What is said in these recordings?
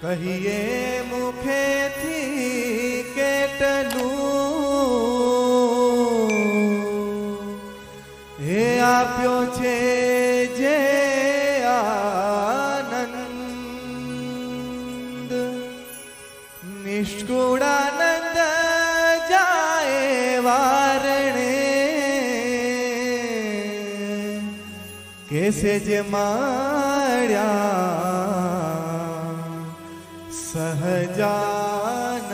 કહીએ મુખેથી કેટલું. એ આપ્યો છે જે આનંદ. નિષ્કુળાનંદ જાય વારણે. કેસે જે માળ્યા સહજાનંદ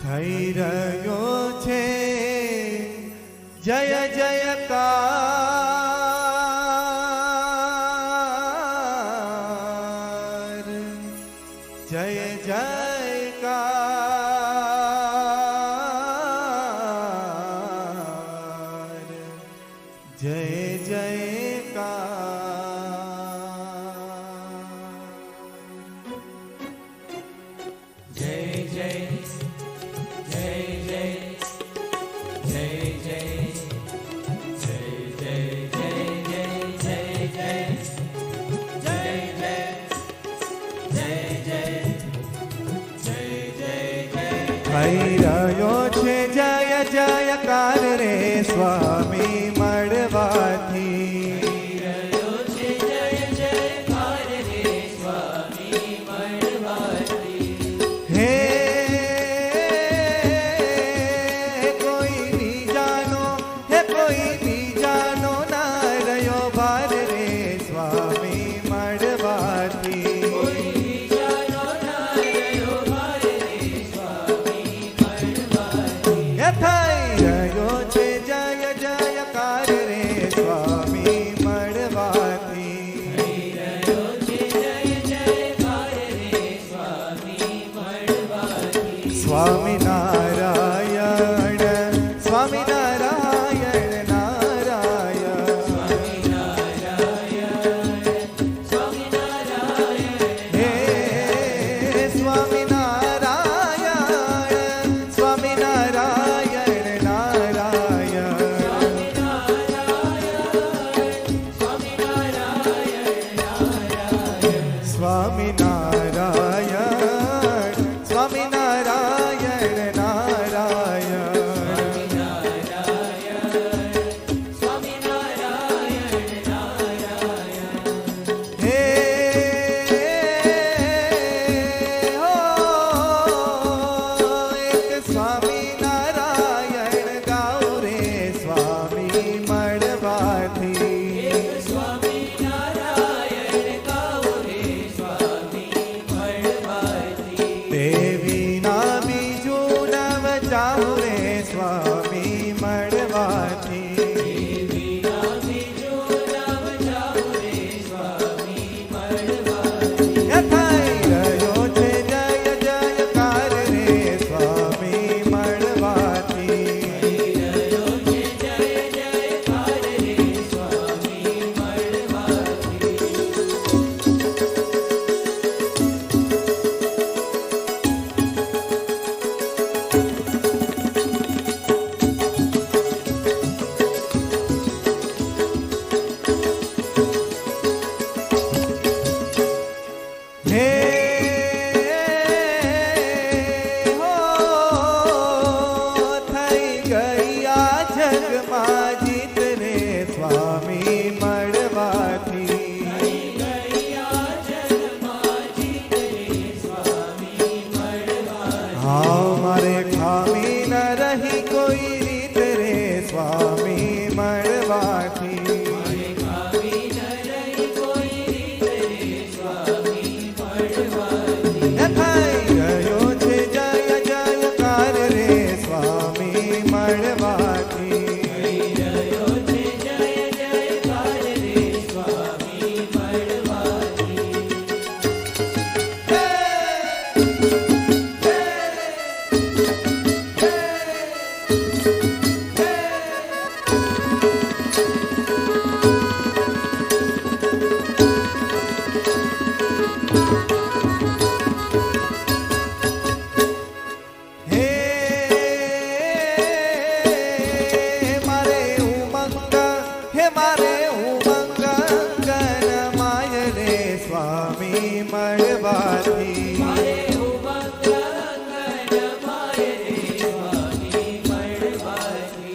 થઈ રહ્યો છે જય જય કા થઈ રહ્યો છે જય જયકાર રે સ્વામી ಸ್ವಾಮಿನ भाव मारे खामी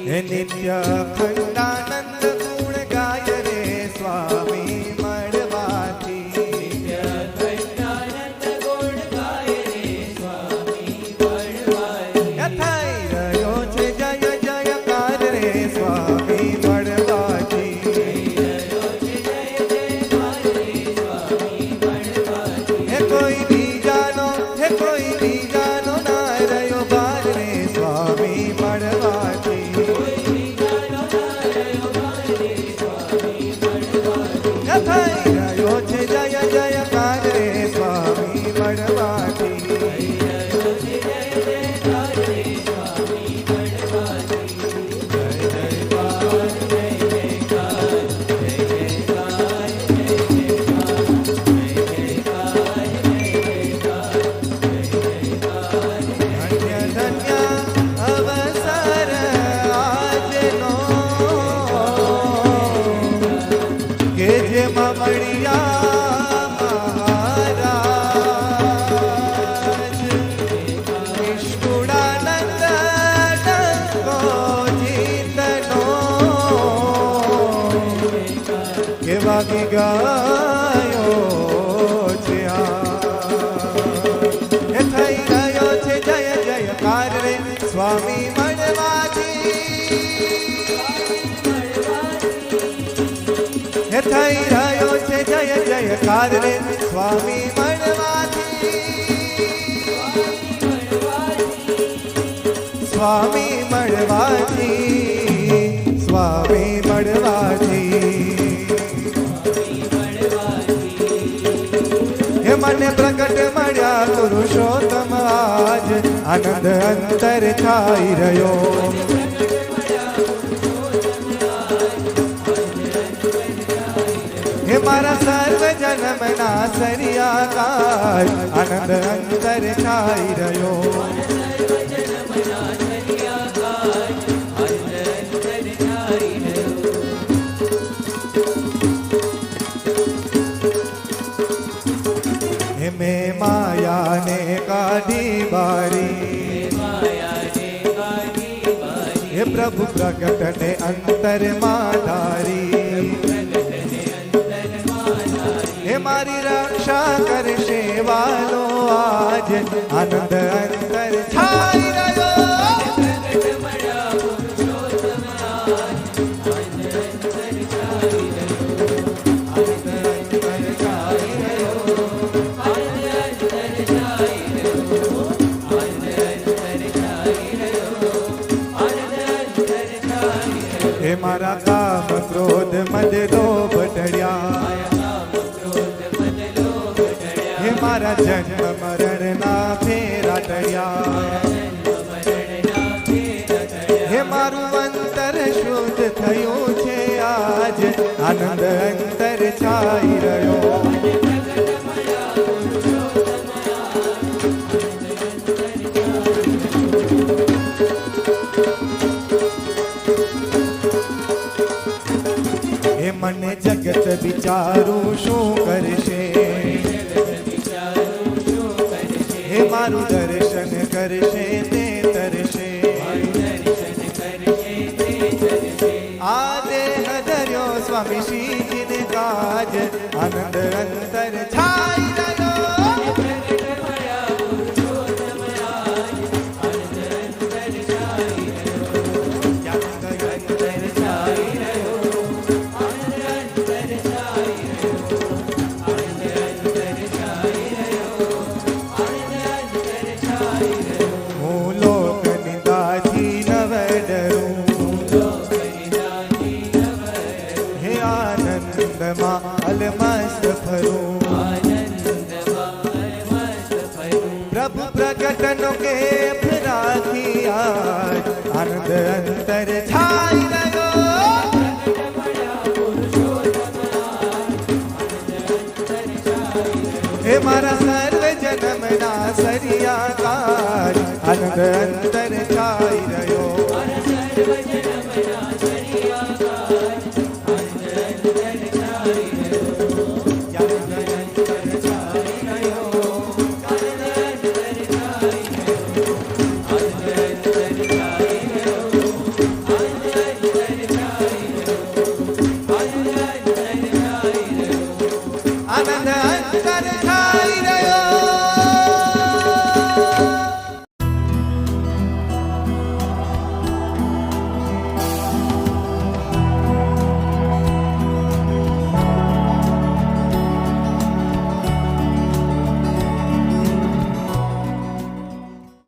નિત્ય ખંડાનંદ વાગી ગયો છે એ થઈ ગયો છે જય જયકાર રે સ્વામી મળવાજી એ થઈ રહ્યો છે જય જયકાર રે સ્વામી મળવાજી સ્વામી મળવાજી સ્વામી મળવાથી પુરુષોત્તમ આજ આનંદ અંતર થઈ રહ્યો હે મારા સર્વ જન્મના સરિયાકાર આનંદ અંતર થઈ રહ્યો મેં માયાને કાઢી બારી. હે પ્રભુ પ્રગટ ને અંતર ધારી. હે મારી રક્ષા કરશે વાલો આજ. આનંદ અંતર છાઈ ક્રોધ મદ લોભ ટળ્યા હે મારા જન્મ મરણ ના ફેરા ટળ્યા હે મારું અંતર શુદ્ધ થયું છે આજ. આનંદ અંતર છાઈ રહ્યો. વિચારું શું કરશે? હે મારું દર્શન કરશે, તે તરશે. આ દેહ ધર્યો સ્વામી શ્રીજીને કાજ. આનંદ અંતર છાઈ પ્રભુ પ્રગટનો કે રાખી આજ આનંદ અંતર છાઈ રહ્યો હે મારા સર્વ જન્મના સરિયાકાર આનંદ અંતર છાઈ 만나